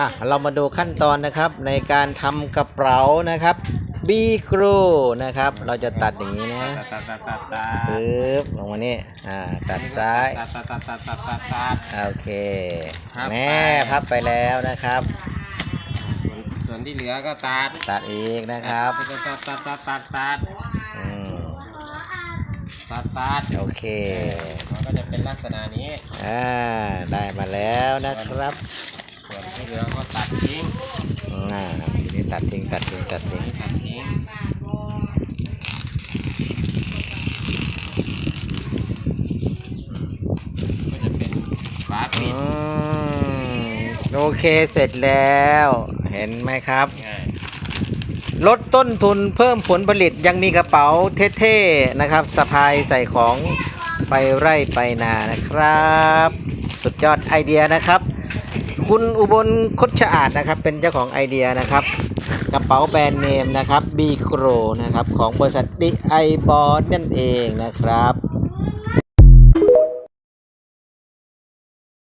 อะเรามาดูขั้นตอนนะครับในการทำกระเป๋านะครับบีกรูนะครับ เราจะตัดอย่างนี้นะตัดตัดตัดตัดปึ๊บลงมานี่อ่าตัดซ้ายตัดตัดตัดตัดตัดตัดตัดโอเคพับไปแม่พับไปแล้วนะครับส่วนส่วนที่เหลือก็ตัดตัดอีกนะครับตัดตัดตัดตัดตัดตัดอืมตัดตัดโอเคมันก็จะเป็นลักษณะนี้อ่าได้มาแล้วนะครับ ส่วนที่เหลือก็ตัดทิ้งอ่าทีนี้ตัดทิ้งตัดทิ้งตัดทิ้งตัดทิ้งก็จะเป็นฝาปิดมโอเคเสร็จแล้ว เห็นไหมครับ ง่ายลดต้นทุนเพิ่มผลผลิตยังมีกระเป๋าเท่ๆนะครับสะพายใส่ของไปไร่ไปนานะครับ สุดยอดไอเดียนะครับ คุณอุบลคดชะอาดนะครับ เป็นเจ้าของไอเดียนะครับ กระเป๋าแบรนด์เนมนะครับบีโครนะครับ ของบริษัทดิไอบอนั่นเองนะครับ